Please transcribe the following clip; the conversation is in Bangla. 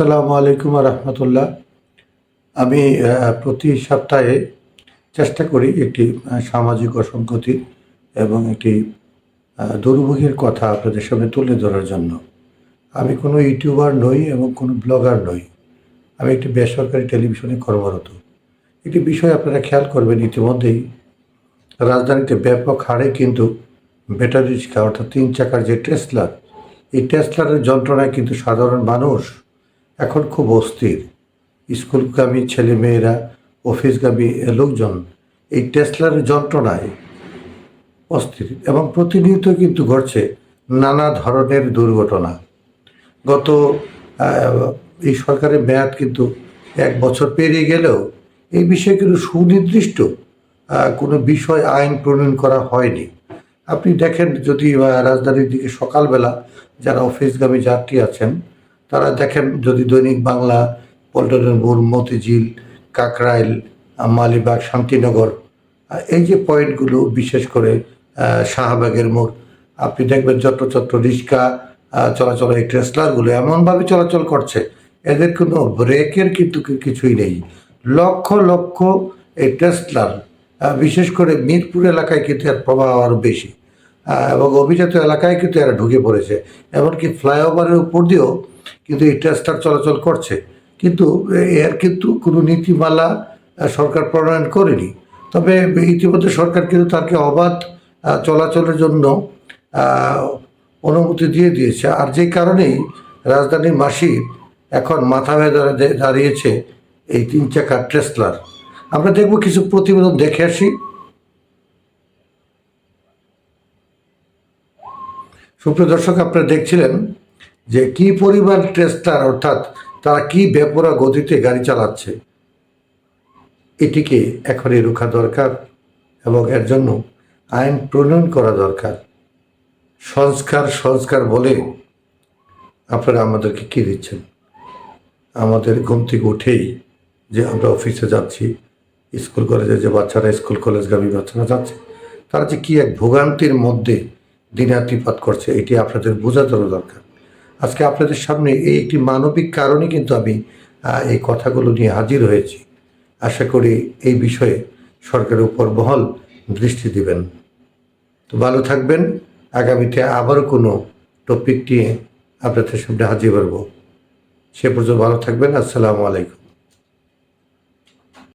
আসসালামু আলাইকুম রহমতুল্লাহ। আমি প্রতি সপ্তাহে চেষ্টা করি একটি সামাজিক অসঙ্গতি এবং একটি দুর্ভোগের কথা আপনাদের সামনে তুলে ধরার জন্য। আমি কোনো ইউটিউবার নই এবং কোনো ব্লগার নই। আমি একটি বেসরকারি টেলিভিশনে কর্মরত। একটি বিষয় আপনারা খেয়াল করবেন ইতিমধ্যেই, রাজধানীতে ব্যাপক হারে কিন্তু ব্যাটারি রিক্সা, অর্থাৎ তিন চাকার যে টেসলার এই টেসলারের যন্ত্রণায় কিন্তু সাধারণ মানুষ এখন খুব অস্থির। স্কুলগামী ছেলেমেয়েরা, অফিসগামী লোকজন, এই টেসলারের যন্ত্রণায় অস্থির এবং প্রতিনিয়ত কিন্তু ঘটছে নানা ধরনের দুর্ঘটনা। গত এই সরকারের মেয়াদ কিন্তু এক বছর পেরিয়ে গেলেও এই বিষয়ে কিন্তু সুনির্দিষ্ট কোনো বিষয় আইন প্রণয়ন করা হয়নি। আপনি দেখেন যদি রাজধানীর দিকে সকালবেলা যারা অফিসগামী যাত্রী আছেন তারা দেখেন যদি দৈনিক বাংলা পল্টনের মোড় মতিঝিল কাকরাইল মালিবাগ শান্তিনগর এই যে পয়েন্টগুলো বিশেষ করে শাহবাগের মোড় আপনি দেখবেন চট্ট চট্ট রিক্সা চলাচল এই ট্রেসলারগুলো এমনভাবে চলাচল করছে। এদের কোনো ব্রেকের কিন্তু কিছুই নেই। লক্ষ লক্ষ এই টেসলার আহ, বিশেষ করে মিরপুর এলাকায় কিন্তু এর প্রভাব আরও বেশি। এবং অভিজাত এলাকায় কিন্তু এরা ঢুকে পড়েছে। এমনকি ফ্লাইওভারের উপর দিয়েও কিন্তু এই টেস্টার চলাচল করছে। কিন্তু এর কিন্তু কোনো নীতিমালা সরকার প্রণয়ন করেনি। তবে ইতিমধ্যে সরকার কিন্তু তাকে অবাধ চলাচলের জন্য অনুমতি দিয়ে দিয়েছে। আর যেই কারণেই রাজধানীর মাসির এখন মাথা হয়ে দাঁড়িয়েছে এই তিন চাকার ট্রেসলার। আমরা দেখব কিছু প্রতিবেদন দেখে আসি। সুপ্রিয় দর্শক, আপনারা দেখছিলেন যে কি পরিমাণ ট্রেস্টার অর্থাৎ তারা কি বেপরা গতিতে গাড়ি চালাচ্ছে, এটিকে এখনই রোখা দরকার এবং এর জন্য আইন প্রণয়ন করা দরকার। সংস্কার সংস্কার বলে আপনারা আমাদেরকে কি দিচ্ছেন? আমাদের ঘুম থেকে উঠেই যে আমরা অফিসে যাচ্ছি, স্কুল কলেজে যে বাচ্চারা, স্কুল কলেজগামী বাচ্চারা যাচ্ছে, তারা যে কি এক ভোগান্তির মধ্যে দিনাতিপাত করছে, এটি আপনাদের বোঝাতেও দরকার। আজকে আপনাদের সামনে এই একটি মানবিক কারণে কিন্তু আমি এই কথাগুলো নিয়ে হাজির হয়েছি। আশা করি এই বিষয়ে সরকারের উপর বহল দৃষ্টি দিবেন। তো ভালো থাকবেন। আগামীতে আবারও কোনো টপিক নিয়ে আপনাদের সামনে হাজির করব সে পর্যন্ত ভালো থাকবেন। আসসালামু আলাইকুম।